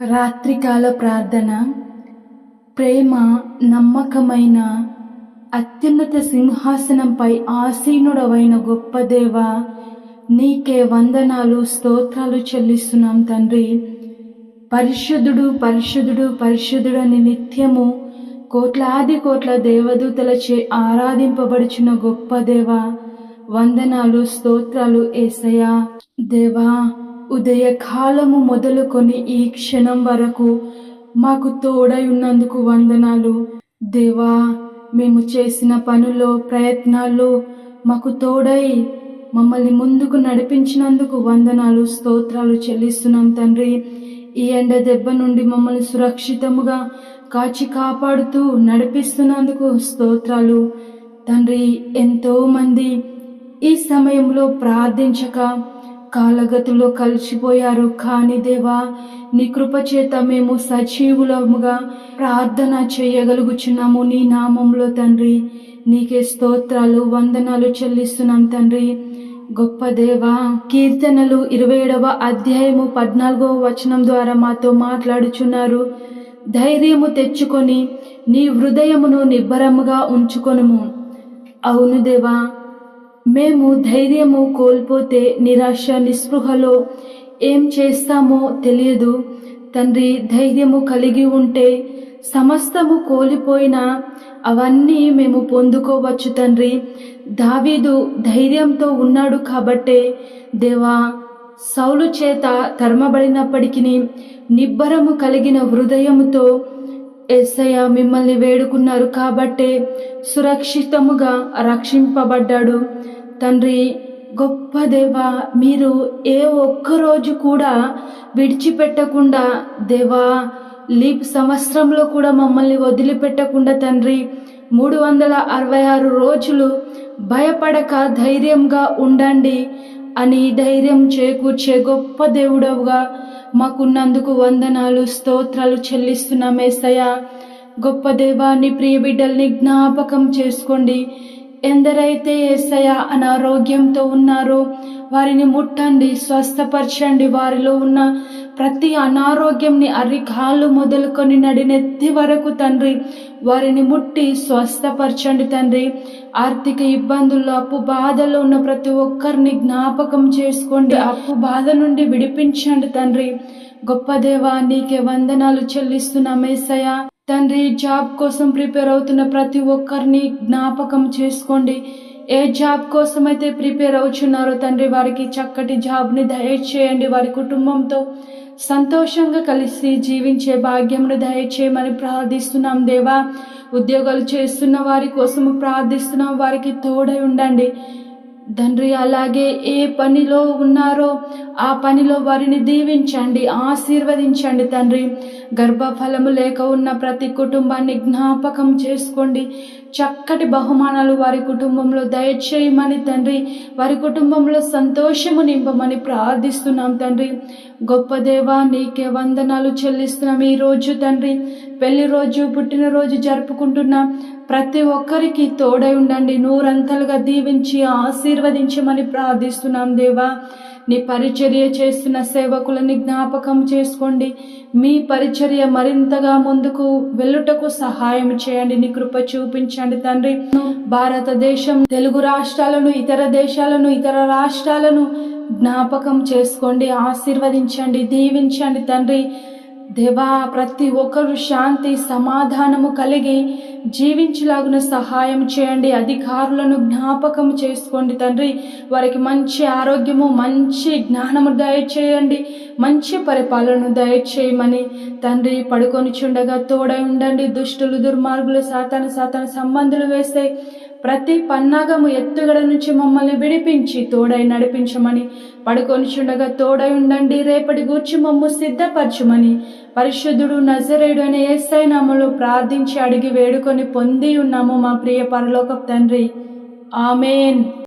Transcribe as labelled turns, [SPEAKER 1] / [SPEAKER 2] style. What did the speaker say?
[SPEAKER 1] రాత్రికాల ప్రార్థన ప్రేమ నమ్మకమైన అత్యున్నత సింహాసనంపై ఆసీనుడవైన గొప్ప దేవ నీకే వందనాలు స్తోత్రాలు చెల్లిస్తున్నాం తండ్రి. పరిశుద్ధుడు పరిశుద్ధుడు పరిశుద్ధుడని నిత్యము కోట్లాది కోట్ల దేవదూతలచే ఆరాధింపబడుచున్న గొప్ప దేవ వందనాలు స్తోత్రాలు ఏసయా దేవా ఉదయకాలము మొదలుకొని ఈ క్షణం వరకు మాకు తోడై ఉన్నందుకు వందనాలు. దేవా మేము చేసిన పనుల్లో ప్రయత్నాల్లో మాకు తోడై మమ్మల్ని ముందుకు నడిపించినందుకు వందనాలు స్తోత్రాలు చెల్లిస్తున్నాం తండ్రి. ఈ ఎండ దెబ్బ నుండి మమ్మల్ని సురక్షితముగా కాచి కాపాడుతూ నడిపిస్తున్నందుకు స్తోత్రాలు. తండ్రి ఎంతోమంది ఈ సమయంలో ప్రార్థించక కాలగతిలో కలిసిపోయారు. కానీ దేవా నీ కృపచేత మేము సజీవులముగా ప్రార్థన చేయగలుగుచున్నాము. నీ నామంలో తండ్రి నీకే స్తోత్రాలు వందనాలు చెల్లిస్తున్నాం తండ్రి. గొప్ప దేవా కీర్తనలు ఇరవై ఏడవ అధ్యాయము పద్నాలుగవ వచనం ద్వారా మాతో మాట్లాడుచున్నారు. ధైర్యము తెచ్చుకొని నీ హృదయమును నిబ్బరముగా ఉంచుకొనుము. అవును దేవా మేము ధైర్యము కోల్పోతే నిరాశ నిస్పృహలో ఏం చేస్తామో తెలియదు. తండ్రి ధైర్యము కలిగి ఉంటే సమస్తము కోల్పోయినా అవన్నీ మేము పొందుకోవచ్చు తండ్రి. దావీదు ధైర్యంతో ఉన్నాడు కాబట్టే దేవా సౌలు చేత తరమబడినప్పటికీ నిబ్బరము కలిగిన హృదయముతో ఎస్సయ్య మిమ్మల్ని వేడుకున్నారు కాబట్టే సురక్షితముగా రక్షింపబడ్డాడు. తండ్రి గొప్ప దేవా మీరు ఏ ఒక్కరోజు కూడా విడిచిపెట్టకుండా దేవా లీప్ సంవత్సరంలో కూడా మమ్మల్ని వదిలిపెట్టకుండా తండ్రి మూడు వందల అరవై ఆరు రోజులు భయపడక ధైర్యంగా ఉండండి అని ధైర్యం చేకూర్చే గొప్ప దేవుడవుగా మాకున్నందుకు వందనాలు స్తోత్రాలు చెల్లిస్తున్నాం ఏసయ్య గొప్ప దేవాన్ని ప్రియ బిడ్డల్ని జ్ఞాపకం చేసుకోండి. ఎందరైతే ఏసయ అనారోగ్యంతో ఉన్నారో వారిని ముట్టండి స్వస్థపరచండి. వారిలో ఉన్న ప్రతి అనారోగ్యంని అరికాళ్ళు మొదలుకొని నడినెత్తి వరకు తండ్రి వారిని ముట్టి స్వస్థపరచండి తండ్రి. ఆర్థిక ఇబ్బందుల్లో అప్పు బాధలో ఉన్న ప్రతి ఒక్కరిని జ్ఞాపకం చేసుకోండి. అప్పు బాధ నుండి విడిపించండి తండ్రి. గొప్ప దేవా నీకే వందనాలు చెల్లిస్తున్నాం ఏసయ్య తండ్రి జాబ్ కోసం ప్రిపేర్ అవుతున్న ప్రతి ఒక్కరిని జ్ఞాపకం చేసుకోండి. ఏ జాబ్ కోసం అయితే ప్రిపేర్ అవుతున్నారో తండ్రి వారికి చక్కటి జాబ్ని దయచేయండి. వారి కుటుంబంతో సంతోషంగా కలిసి జీవించే భాగ్యమును దయచేయమని ప్రార్థిస్తున్నాం దేవా. ఉద్యోగాలు చేస్తున్న వారి కోసం ప్రార్థిస్తున్నాం. వారికి తోడై ఉండండి. తండ్రి అలాగే ఏ పనిలో ఉన్నారో ఆ పనిలో వారిని దీవించండి ఆశీర్వదించండి తండ్రి. గర్భఫలము లేక ఉన్న ప్రతి కుటుంబాన్ని జ్ఞాపకం చేసుకోండి. చక్కటి బహుమానాలు వారి కుటుంబంలో దయచేయమని తండ్రి. వారి కుటుంబంలో సంతోషము నింపమని ప్రార్థిస్తున్నాం తండ్రి. గొప్ప దేవా నీకే వందనాలు చెల్లిస్తున్నాం ఈ రోజు తండ్రి. పెళ్ళి రోజు పుట్టినరోజు జరుపుకుంటున్నాం ప్రతి ఒక్కరికి తోడై ఉండండి నూరంతలుగా దీవించి ఆశీర్వదించమని ప్రార్థిస్తున్నాం దేవా. నీ పరిచర్య చేస్తున్న సేవకులని జ్ఞాపకం చేసుకోండి. మీ పరిచర్య మరింతగా ముందుకు వెళ్ళుటకు సహాయం చేయండి. నీ కృప చూపించండి తండ్రి. భారతదేశం తెలుగు రాష్ట్రాలను ఇతర దేశాలను ఇతర రాష్ట్రాలను జ్ఞాపకం చేసుకోండి ఆశీర్వదించండి దీవించండి తండ్రి. దేవా ప్రతి ఒక్కరు శాంతి సమాధానము కలిగి జీవించలాగున సహాయం చేయండి. అధికారులను జ్ఞాపకం చేసుకోండి తండ్రి. వారికి మంచి ఆరోగ్యము మంచి జ్ఞానము దయచేయండి. మంచి పరిపాలన దయచేయమని తండ్రి పడుకొని చుండగా తోడై ఉండండి. దుష్టులు దుర్మార్గులు సాతాన సాతాన సంబంధులు వేస్తే ప్రతి పన్నాగము ఎత్తుగడ నుంచి మమ్మల్ని విడిపించి తోడై నడిపించమని. పడుకొని చుండగా తోడై ఉండండి రేపటి గూర్చి మమ్ము సిద్ధపరచుమని. పరిశుద్ధుడు నజరేడు అనే ఏసై నామలో ప్రార్థించి అడిగి వేడుకొని పొంది ఉన్నాము మా ప్రియ పరలోక తండ్రి. ఆమెన్.